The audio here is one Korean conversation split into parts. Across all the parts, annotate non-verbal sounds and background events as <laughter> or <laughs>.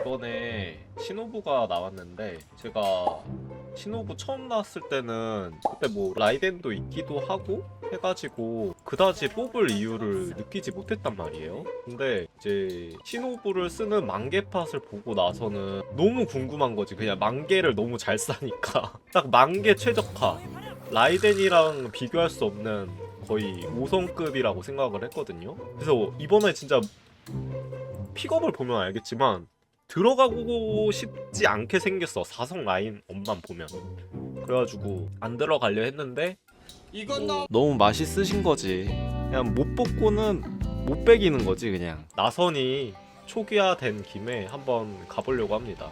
이번에 신호부가 나왔는데 제가 신호부 처음 나왔을 때는 그때 뭐 라이덴도 있기도 하고 해가지고 그다지 뽑을 이유를 느끼지 못했단 말이에요. 근데 이제 신호부를 쓰는 만개팟을 보고 나서는 너무 궁금한 거지. 그냥 만개를 너무 잘 싸니까 <laughs> 딱 만개 최적화. 라이덴이랑 비교할 수 없는 거의 5성급이라고 생각을 했거든요. 그래서 이번에 진짜 픽업을 보면 알겠지만 들어가고 싶지 않게 생겼어. 4성 라인 업만 보면. 그래가지고 안 들어가려 했는데 이건 너 너무 맛있으신 거지. 그냥 못 뽑고는 못 빼기는 거지 그냥. 나선이 초기화된 김에 한번 가보려고 합니다.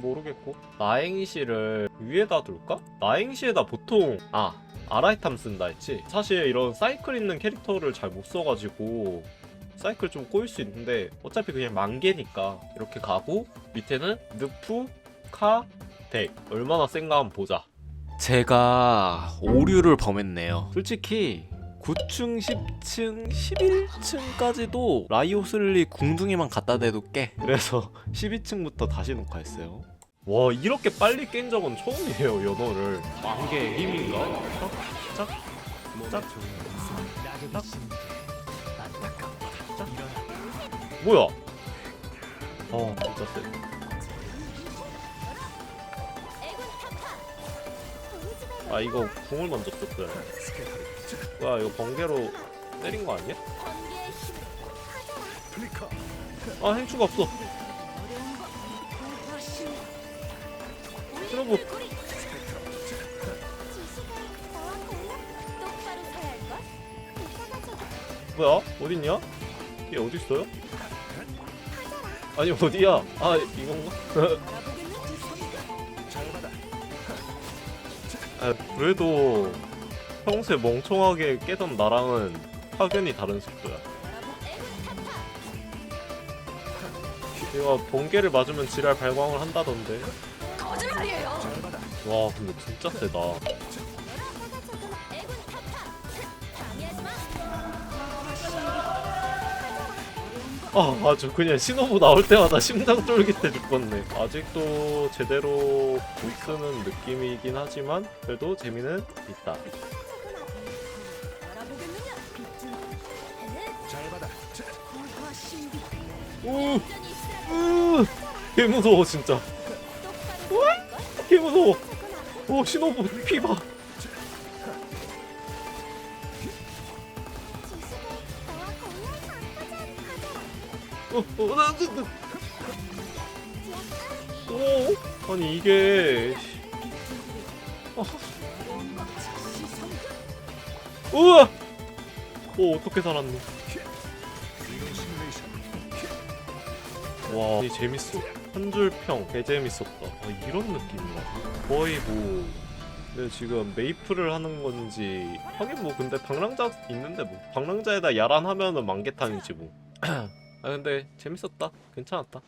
모르겠고 나행시를 위에다 둘까? 나행시에다 보통 아 아라이탐 쓴다 했지 사실 이런 사이클 있는 캐릭터를 잘 못 써가지고 사이클 좀 꼬일 수 있는데 어차피 그냥 만개니까 이렇게 가고 밑에는 느프 카 덱 얼마나 센가 한번 보자 제가 오류를 범했네요. 솔직히 9층, 10층, 11층까지도 라이오슬리 궁둥이만 갖다 대도 깨. 그래서 <laughs> 12층부터 다시 녹화했어요. 와 이렇게 빨리 깬 적은 처음이에요 연어를 만개의 힘인가? 짝? 짝? 짝? 짝? 뭐야? 어 진짜 세아 이거 궁을 먼저 썼어요 와 이거 번개로 때린 거 아니야? 아 행추가 없어 여러분 뭐야? 어딨냐? 얘 어딨어요? 아니 어디야? 아 이건가? <laughs> 아, 그래도 평소에 멍청하게 깨던 나랑은 확연히 다른 속도야 이거 번개를 맞으면 지랄 발광을 한다던데 거짓말이에요. 와 근데 진짜 세다 아 아주 그냥 신호부 나올 때마다 심장 쫄깃해 죽겠네 아직도 제대로 못 쓰는 느낌이긴 하지만 그래도 재미는 있다 우! 으! 개 무서워 진짜 개 무서워 오 신호부 피봐 오 아니 이게 어. 우와! 오 어떻게 살았니 와이 재밌어. 한 줄평. 개 재밌었다. 아, 이런 느낌이라고 거의 뭐 근데 지금 메이플을 하는 건지 하긴 뭐 근데 방랑자 있는데 뭐. 방랑자에다 야란 하면은 만개탄이지 뭐 <clears throat> 아 근데 재밌었다. 괜찮았다